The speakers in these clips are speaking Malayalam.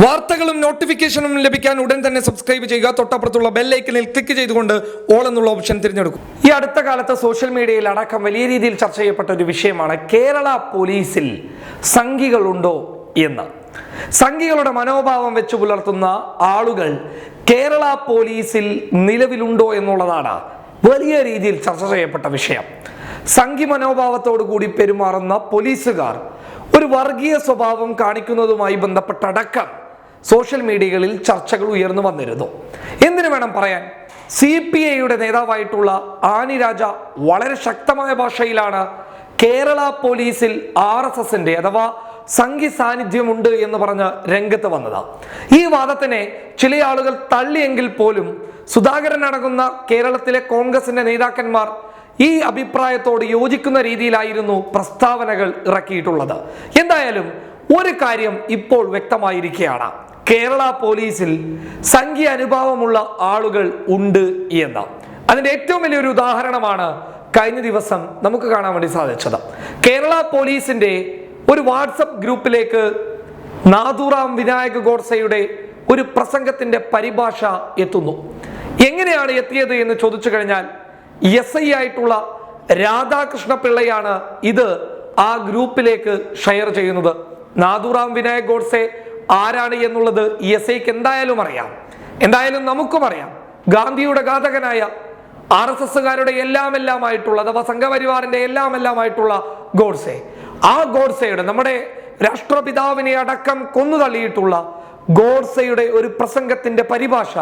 വാർത്തകളും നോട്ടിഫിക്കേഷനും ലഭിക്കാൻ ഉടൻ തന്നെ സബ്സ്ക്രൈബ് ചെയ്യുക. തൊട്ടപ്പുറത്തുള്ള ബെല്ലൈക്കനിൽ ക്ലിക്ക് ചെയ്തുകൊണ്ട് ഓൾ എന്നുള്ള ഓപ്ഷൻ തിരഞ്ഞെടുക്കും. ഈ അടുത്ത കാലത്ത് സോഷ്യൽ മീഡിയയിൽ അടക്കം വലിയ രീതിയിൽ ചർച്ച ചെയ്യപ്പെട്ട ഒരു വിഷയമാണ് കേരള പോലീസിൽ സംഘികളുണ്ടോ എന്ന്. സംഘികളുടെ മനോഭാവം വെച്ച് പുലർത്തുന്ന ആളുകൾ കേരള പോലീസിൽ നിലവിലുണ്ടോ എന്നുള്ളതാണ് വലിയ രീതിയിൽ ചർച്ച ചെയ്യപ്പെട്ട വിഷയം. സംഘി മനോഭാവത്തോടു കൂടി പെരുമാറുന്ന പോലീസുകാർ ഒരു വർഗീയ സ്വഭാവം കാണിക്കുന്നതുമായി ബന്ധപ്പെട്ടടക്കം സോഷ്യൽ മീഡിയകളിൽ ചർച്ചകൾ ഉയർന്നു വന്നിരുന്നു. എന്തിനു വേണം പറയാൻ? സി പി ഐയുടെ നേതാവായിട്ടുള്ള ആനിരാജ വളരെ ശക്തമായ ഭാഷയിലാണ് കേരള പോലീസിൽ ആർ എസ് എസിന്റെ അഥവാ സംഘി സാന്നിധ്യമുണ്ട് എന്ന് പറഞ്ഞ് രംഗത്ത് വന്നത്. ഈ വാദത്തിനെ ചില ആളുകൾ തള്ളിയെങ്കിൽ പോലും സുധാകരൻ അടങ്ങുന്ന കേരളത്തിലെ കോൺഗ്രസിന്റെ നേതാക്കന്മാർ ഈ അഭിപ്രായത്തോട് യോജിക്കുന്ന രീതിയിലായിരുന്നു പ്രസ്താവനകൾ ഇറക്കിയിട്ടുള്ളത്. എന്തായാലും ഒരു കാര്യം ഇപ്പോൾ വ്യക്തമായിരിക്കുകയാണ്. കേരള പോലീസിൽ സംഖ്യ അനുഭാവമുള്ള ആളുകൾ ഉണ്ട് എന്ന. അതിന്റെ ഏറ്റവും വലിയൊരു ഉദാഹരണമാണ് കഴിഞ്ഞ ദിവസം നമുക്ക് കാണാൻ വേണ്ടി സാധിച്ചത്. കേരള പോലീസിന്റെ ഒരു വാട്സപ്പ് ഗ്രൂപ്പിലേക്ക് നാദൂറാം വിനായക് ഗോഡ്സയുടെ ഒരു പ്രസംഗത്തിന്റെ പരിഭാഷ എത്തുന്നു. എങ്ങനെയാണ് എത്തിയത് എന്ന് ചോദിച്ചു കഴിഞ്ഞാൽ എസ് ഐ ആയിട്ടുള്ള രാധാകൃഷ്ണ പിള്ളയാണ് ഇത് ആ ഗ്രൂപ്പിലേക്ക് ഷെയർ ചെയ്യുന്നത്. നാദൂറാം വിനായക് ഗോഡ്സെ ആരാണ് എന്നുള്ളത് എസ് ഐക്ക് എന്തായാലും അറിയാം. എന്തായാലും നമുക്കും അറിയാം. ഗാന്ധിയുടെ ഘാതകനായ ആർ എസ് എസ്സുകാരുടെ എല്ലാം എല്ലാമായിട്ടുള്ള അഥവാ സംഘപരിവാറിന്റെ എല്ലാം എല്ലാമായിട്ടുള്ള ഗോഡ്സെ ആ ഗോഡ്സെയുടെ നമ്മുടെ രാഷ്ട്രപിതാവിനെ അടക്കം കൊന്നു തള്ളിയിട്ടുള്ള ഗോഡ്സെയുടെ ഒരു പ്രസംഗത്തിന്റെ പരിഭാഷ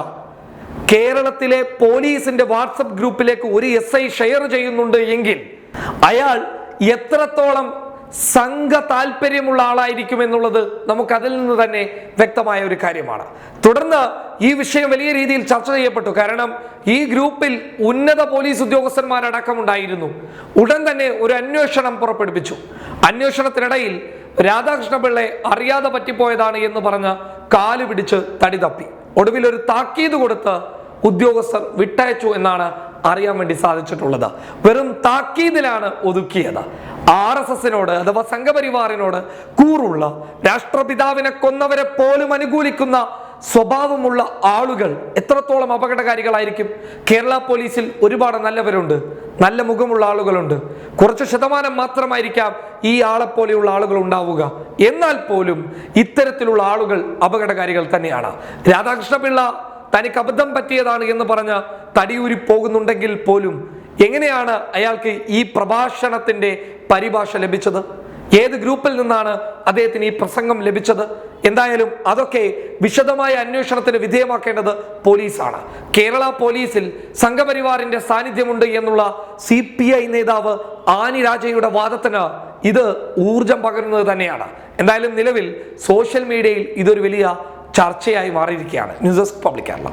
കേരളത്തിലെ പോലീസിന്റെ വാട്സപ്പ് ഗ്രൂപ്പിലേക്ക് ഒരു എസ് ഐ ഷെയർ ചെയ്യുന്നുണ്ട് എങ്കിൽ അയാൾ എത്രത്തോളം സംഘ താല്പര്യമുള്ള ആളായിരിക്കും എന്നുള്ളത് നമുക്ക് അതിൽ നിന്ന് തന്നെ വ്യക്തമായ ഒരു കാര്യമാണ്. തുടർന്ന് ഈ വിഷയം വലിയ രീതിയിൽ ചർച്ച ചെയ്യപ്പെട്ടു. കാരണം ഈ ഗ്രൂപ്പിൽ ഉന്നത പോലീസ് ഉദ്യോഗസ്ഥന്മാരടക്കം ഉണ്ടായിരുന്നു ഉടൻ തന്നെ ഒരു അന്വേഷണം പുറപ്പെടുവിച്ചു. അന്വേഷണത്തിനിടയിൽ രാധാകൃഷ്ണ പിള്ളയെ അറിയാതെ പറ്റിപ്പോയതാണ് എന്ന് പറഞ്ഞ് കാൽ പിടിച്ച് തടി തപ്പി. ഒടുവിൽ ഒരു താക്കീത് കൊടുത്ത് ഉദ്യോഗസ്ഥർ വിട്ടയച്ചു എന്നാണ് അറിയാൻ വേണ്ടി സാധിച്ചിട്ടുള്ളത്. വെറും താക്കീതിലാണ് ഒതുക്കിയത്. ആർ എസ് എസിനോട് അഥവാ സംഘപരിവാറിനോട് കൂറുള്ള രാഷ്ട്രപിതാവിനെ കൊന്നവരെ പോലും അനുകൂലിക്കുന്ന സ്വഭാവമുള്ള ആളുകൾ എത്രത്തോളം അപകടകാരികളായിരിക്കും? കേരള പോലീസിൽ ഒരുപാട് നല്ലവരുണ്ട് നല്ല മുഖമുള്ള ആളുകളുണ്ട്. കുറച്ച് ശതമാനം മാത്രമായിരിക്കാം ഈ ആളെ പോലെയുള്ള ആളുകൾ ഉണ്ടാവുക. എന്നാൽ പോലും ഇത്തരത്തിലുള്ള ആളുകൾ അപകടകാരികൾ തന്നെയാണ്. രാധാകൃഷ്ണപിള്ള തനിക്ക് അബദ്ധം പറ്റിയതാണ് എന്ന് പറഞ്ഞ് തടിയൂരി പോകുന്നുണ്ടെങ്കിൽ പോലും എങ്ങനെയാണ് അയാൾക്ക് ഈ പ്രഭാഷണത്തിന്റെ പരിഭാഷ ലഭിച്ചത്? ഏത് ഗ്രൂപ്പിൽ നിന്നാണ് അദ്ദേഹത്തിന് ഈ പ്രസംഗം ലഭിച്ചത്? എന്തായാലും അതൊക്കെ വിശദമായ അന്വേഷണത്തിന് വിധേയമാക്കേണ്ടത് പോലീസാണ്. കേരള പോലീസിൽ സംഘപരിവാറിന്റെ സാന്നിധ്യമുണ്ട് എന്നുള്ള സി പി ഐ നേതാവ് ആനി രാജയുടെ വാദത്തിന് ഇത് ഊർജം പകരുന്നത് തന്നെയാണ്. എന്തായാലും നിലവിൽ സോഷ്യൽ മീഡിയയിൽ ഇതൊരു വലിയ ചർച്ചയായി മാറിയിരിക്കുകയാണ് ന്യൂസ് ഡെസ്ക് പബ്ലിക് കേരള.